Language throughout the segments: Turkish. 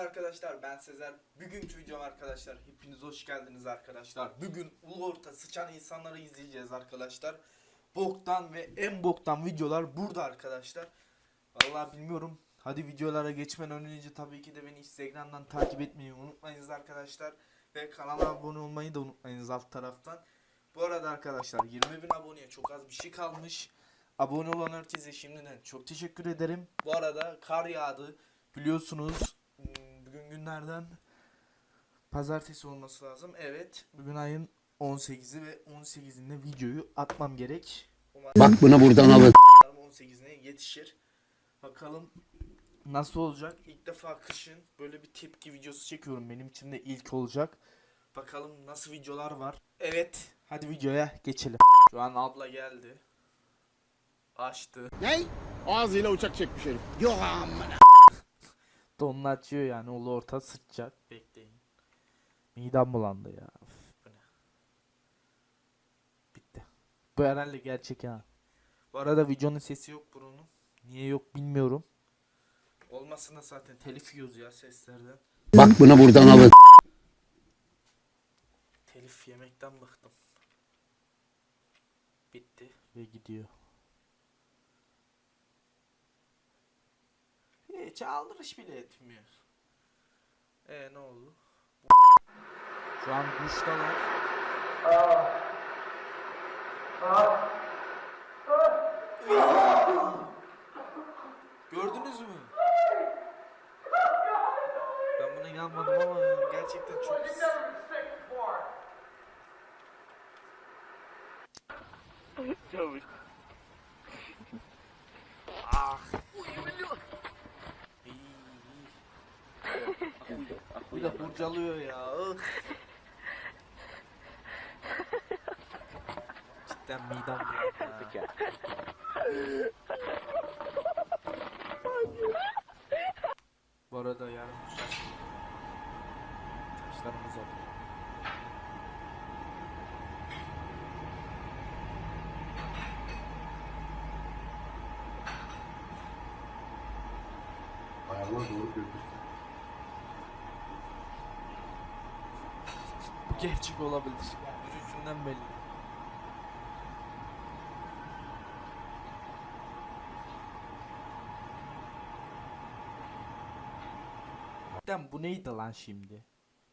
arkadaşlar ben Sezer. Bugünkü videom arkadaşlar. Hepiniz hoş geldiniz arkadaşlar. Bugün ulu orta sıçan insanları izleyeceğiz arkadaşlar. Boktan ve en boktan videolar burada arkadaşlar. Vallahi bilmiyorum. Hadi videolara geçmeden önce tabii ki de beni Instagram'dan takip etmeyi unutmayınız arkadaşlar. Ve kanala abone olmayı da unutmayınız alt taraftan. Bu arada arkadaşlar 20 bin aboneye çok az bir şey kalmış. Abone olan herkese şimdiden çok teşekkür ederim. Bu arada kar yağdı. Biliyorsunuz günlerden pazartesi olması lazım. Evet bugün ayın 18'i ve 18'inde videoyu atmam gerek. Umarım Bak bunu buradan alın. 18'ine yetişir. Bakalım nasıl olacak. İlk defa kışın böyle bir tepki videosu çekiyorum. Benim için de ilk olacak. Bakalım nasıl videolar var. Evet hadi videoya geçelim. Şu an abla geldi. Açtı. Ne? Ağzıyla uçak çekmiş herif. Yok amına. Donunu açıyor yani ulu orta sıçacak. Bekleyin. Midem bulandı ya. Üf, bu ne? Bitti. Bu herhalde gerçek ha. Bu arada videonun sesi yok bunun. Niye yok bilmiyorum. Olmasın da zaten telif yiyoruz ya seslerden. Bak bunu buradan alın. Telif yemekten bıktım. Bitti ve gidiyor. Hiç aldırış bile etmiyor. E ne oldu? Şu an duştalar. Gördünüz mü? Ben buna inanmadım ama gerçekten çok pis. Ah. Bir de kurcalıyor ya. Cidden midem bulandı ha. Bu arada yarın taş. Taşlarımız alıyor. Ayağına doğru götür. Gerçek olabilir. Yürüyüşünden belli. Cidden bu neydi lan şimdi?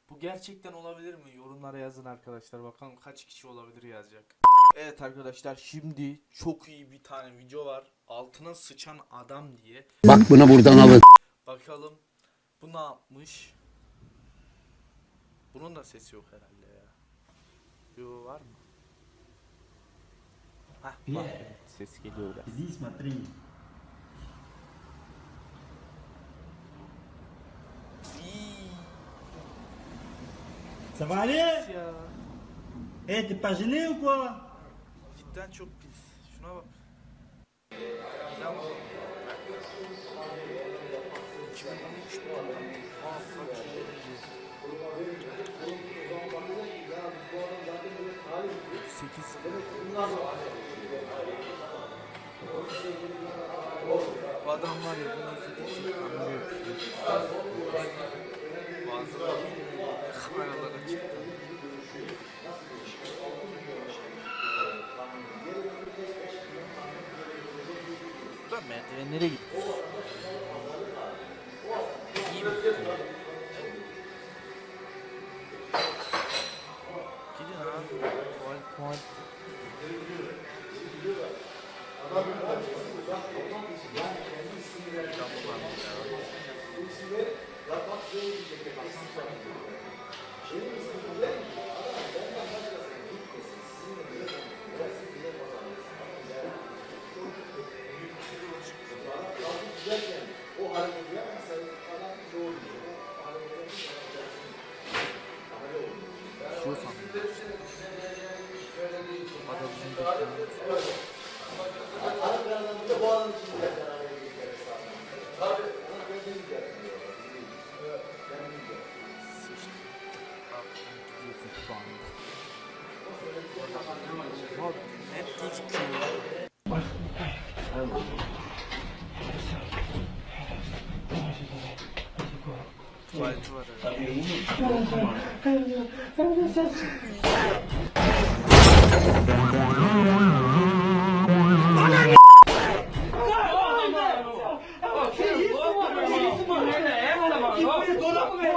Bu gerçekten olabilir mi? Yorumlara yazın arkadaşlar. Bakalım kaç kişi olabilir yazacak. Evet arkadaşlar şimdi çok iyi bir tane video var. Altına sıçan adam diye. Bak bunu buradan alın. Bakalım bu ne yapmış? Bunun da sesi yok herhalde ya. Yo var mı? Hah bak Yeah. evet, ses geliyor biraz. Is this Ça va aller. Eh, t'es pas ou quoi Cidden çok pis. Şuna bak. Bu adam var ya bunu izledikçe yapıyor. Bazıları kameralara çıktı. Buradan merdivenlere gitmiş. Şu sandım. Not that true. Tuvalet var herhalde. Não, você dona porra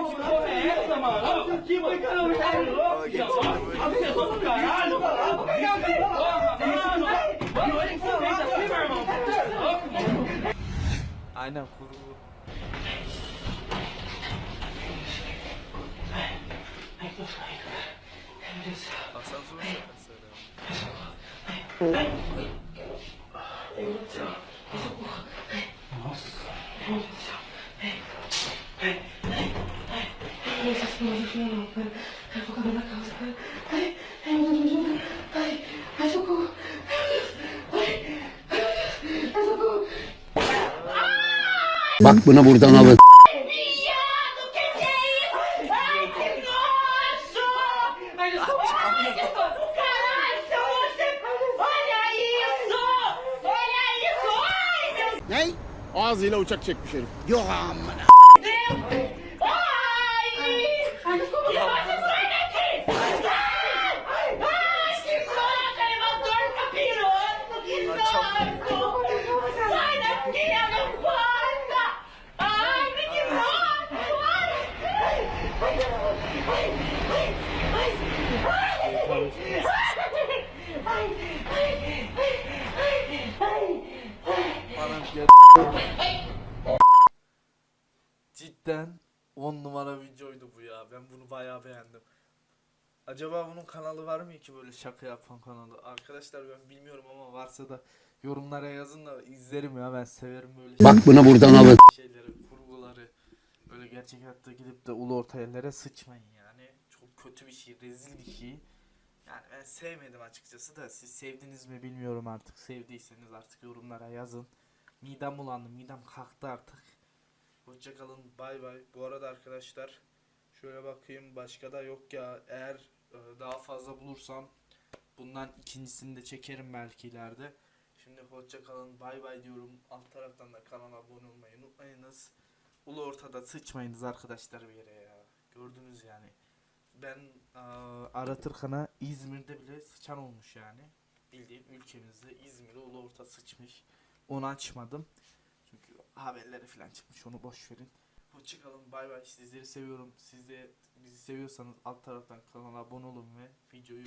é essa, mano? Olha isso aqui, mano. Caramba, tá louco, Jambó. A pessoa do caralho, mano. Porra, mano. Mano, olha que você fez aqui, meu irmão. É louco, mano. Ai, não, curu. Ai, tô saindo. Meu Deus do céu. Passa azul, caramba. Olha isso! Ai, meu Ne? Ağzıyla uçak çekmiş herif. Yok amına. Gel. Cidden 10 numara videoydu bu ya. Ben bunu bayağı beğendim. Acaba bunun kanalı var mı ki böyle şaka yapan kanalı? Arkadaşlar ben bilmiyorum ama varsa da yorumlara yazın da izlerim ya ben severim böyle Bak bunu buradan alın. şeyleri, kurguları. Böyle gerçek hayatta gidip de ulu orta yerlere sıçmayın yani. Çok kötü bir şey, rezil bir şey. Yani ben sevmedim açıkçası da siz sevdiniz mi bilmiyorum artık. Sevdiyseniz artık yorumlara yazın. Midem bulandı, midem kalktı artık. Hoşçakalın, bay bay. Bu arada arkadaşlar şöyle bakayım başka da yok ya. Eğer e, daha fazla bulursam bundan ikincisini de çekerim belki ileride. Şimdi hoşçakalın, bay bay diyorum. Alt taraftan da kanala abone olmayı unutmayınız. Ulu ortada sıçmayınız arkadaşlar bir yere ya. Gördünüz yani. Ben e, aratırkana İzmir'de bile sıçan olmuş yani. Bildiğin ülkemizde İzmir'de ulu orta sıçmış. Onu açmadım. Çünkü haberleri falan çıkmış onu boş verin. Hoşçakalın bay bay sizleri seviyorum. Siz de bizi seviyorsanız alt taraftan kanala abone olun ve videoyu